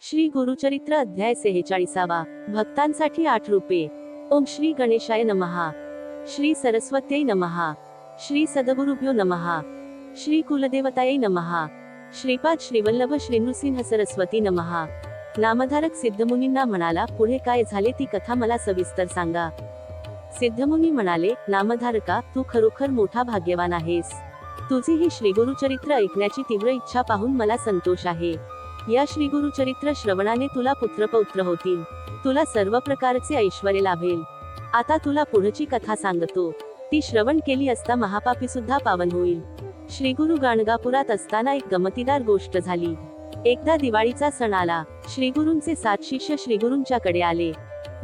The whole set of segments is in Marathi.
श्री गुरुचरित्र अध्याय सेहेचाळीसावा. भक्तांसाठी आठ रूपे. ओम श्री गणेशाय नमहा श्री सरस्वत्यै नमहा श्री सदगुरुभ्यो नमहा श्री कुलदेवतायै नमहा श्रीपाद श्रीवल्लभ श्रीनृसिंह सरस्वती नमहा नामधारक सिद्धमुनींना म्हणाला पुढे काय झाले ती कथा मला सविस्तर सांगा. सिद्धमुनी म्हणाले नामधारका तू खरोखर मोठा भाग्यवान आहेस. तुझी ही श्रीगुरुचरित्र ऐकण्याची तीव्र इच्छा पाहून मला संतोष आहे. या श्रीगुरुचरित्र श्रवणाने तुला पुत्रपौत्र होतील. तुला सर्व प्रकारचे ऐश्वर लाभेल. आता तुला पुढची कथा सांगतो. ती श्रवण केली असता महापापी सुद्धा पावन होईल. श्रीगुरु गाणगापुरात असताना एक गमतीदार गोष्ट झाली. एकदा दिवाळीचा सण आला. श्रीगुरूंचे सात शिष्य श्रीगुरूंच्याकडे आले.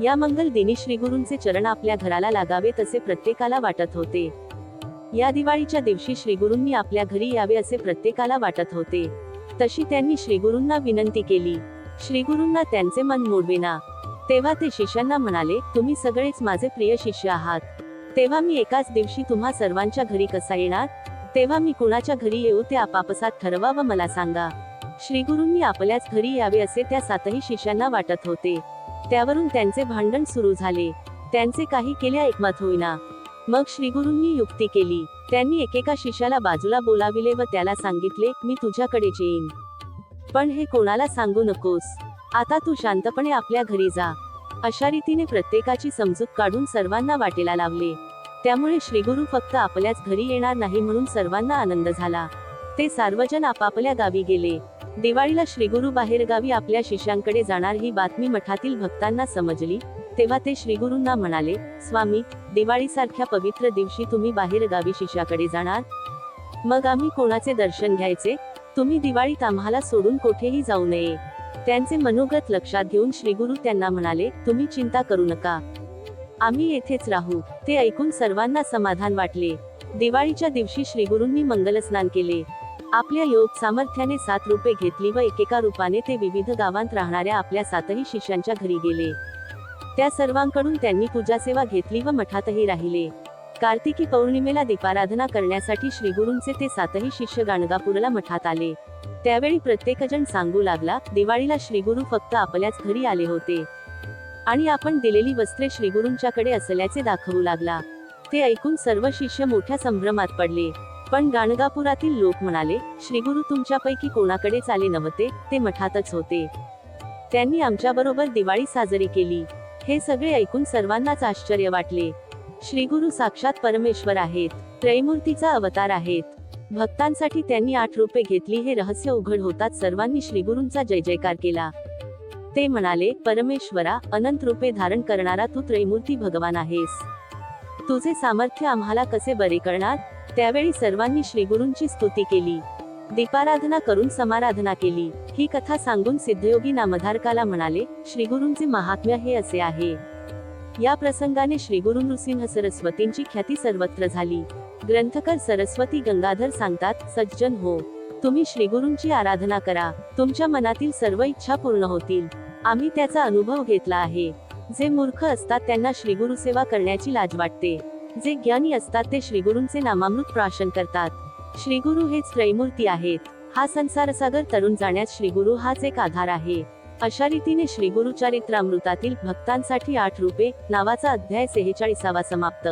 या मंगल दिनी श्रीगुरूंचे चरण आपल्या घराला लागावे तसे प्रत्येकाला वाटत होते. या दिवाळीच्या दिवशी श्रीगुरूंनी आपल्या घरी यावे असे प्रत्येकाला वाटत होते. तशी त्यांनी श्रीगुरूंना विनंती केली. श्रीगुरूंना त्यांचे मन मोडविना. तेव्हा ते शिष्यांना म्हणाले तुम्ही सगळेच माझे प्रिय शिष्य आहात. तेव्हा मी एकाच दिवशी तुम्हा सर्वांच्या घरी कसा येणार? तेव्हा मी कुणाच्या घरी येऊ ते आपापसात ठरवा व मला सांगा. श्रीगुरूंनी आपल्याच घरी यावे असे त्या सातही शिष्यांना वाटत होते. त्यावरून त्यांचे भांडण सुरू झाले. त्यांचे काही केल्या एकमत होईना. मग श्रीगुरूंनी युक्ती केली. त्यांनी एकेका शिष्याला बाजूला बोलाविले व त्याला सांगितले मी तुझ्याकडेच येईन. पण हे कोणाला सांगू नकोस. आता तू शांतपणे आपल्या घरी जा. अशा रीतीने प्रत्येकाची समजूत काढून सर्वांना वाटेला लावले. त्यामुळे श्रीगुरु फक्त आपल्याच घरी येणार नाही म्हणून सर्वांना आनंद झाला. ते सार्वजन आपापल्या गावी गेले. दिवाळीला श्रीगुरु बाहेरगावी आपल्या शिष्यांकडे जाणार ही बातमी मठातील भक्तांना समजली. तेव्हा ते श्रीगुरूंना म्हणाले स्वामी दिवाळीसारख्या पवित्र दिवशी तुम्ही बाहेर गावी शिष्याकडे जाणार? मग आम्ही कोणाचे दर्शन घ्यायचे? तुम्ही दिवाळीत आम्हाला सोडून कोठेही जाऊ नये. त्यांचे मनोगत लक्षात घेऊन श्रीगुरु त्यांना म्हणाले तुम्ही चिंता करू नका. आम्ही येथेच राहू. ते ऐकून सर्वांना समाधान वाटले. दिवाळीच्या दिवशी श्रीगुरूंनी मंगलस्नान केले. आपल्या योग सामर्थ्याने सात रुपये घेतली व एकेका रूपाने ते विविध गावांत राहणाऱ्या आपल्या सातही शिष्यांच्या घरी गेले. त्या सर्वांकडून त्यांनी पूजासेवा घेतली व मठातही राहिले. कार्तिकी पौर्णिमेला दीपाराधना करण्यासाठी श्रीगुरूंचे ते सातही शिष्य गाणगापूरला मठात आले. त्यावेळी प्रत्येकजण सांगू लागला दिवाळीला श्रीगुरु फक्त आपल्याच घरी आले होते. आणि आपण दिलेली वस्त्रे श्रीगुरूंच्याकडे असल्याचे दाखवू लागला. ते ऐकून सर्व शिष्य मोठ्या संभ्रमात पडले. पण गाणगापुरातील लोक म्हणाले श्रीगुरु तुमच्यापैकी कोणाकडे चाले नव्हते ते मठातच होते. त्यांनी आमच्याबरोबर दिवाळी साजरी केली. हे सगळे ऐकून सर्वांनाच आश्चर्य वाटले. श्रीगुरु साक्षात परमेश्वर आहेत. त्रैमूर्तीचा अवतार आहेत. भक्तांसाठी त्यांनी आठ रुपये घेतली हे रहस्य उघड होताच सर्वांनी श्रीगुरूंचा जय जयकार केला. ते म्हणाले परमेश्वरा अनंत रूपे धारण करणारा तू त्रैमूर्ती भगवान आहेस. तुझे सामर्थ्य आम्हाला कसे बरे करणार? त्यावेळी सर्वांनी श्रीगुरूंची स्तुती केली. दीपाराधना करून समाराधना केली. ही कथा सांगून सिद्धयोगी नामधारकाला म्हणाले श्रीगुरूंचे महात्म्य हे असे आहे. या प्रसंगाने श्रीगुरु नृसिंह सरस्वतींची ख्याती सर्वत्र झाली. ग्रंथकर सरस्वती गंगाधर सांगतात सज्जन हो तुम्ही श्रीगुरूंची आराधना करा. तुमच्या मनातील सर्व इच्छा पूर्ण होतील. आम्ही त्याचा अनुभव घेतला आहे. जे मूर्ख असतात त्यांना श्रीगुरु सेवा करण्याची लाज वाटते. जे ज्ञानी असतात ते श्रीगुरूंचे नामामृत प्राशन करतात. श्रीगुरु हेच त्रैमूर्ती आहेत. हा संसारसागर तरुण जाण्यास श्रीगुरु हाच एक आधार आहे. अशा रीतीने श्रीगुरु चारित्रामृतातील भक्तांसाठी आठ रुपे नावाचा अध्याय सेहेचाळीसावा समाप्त.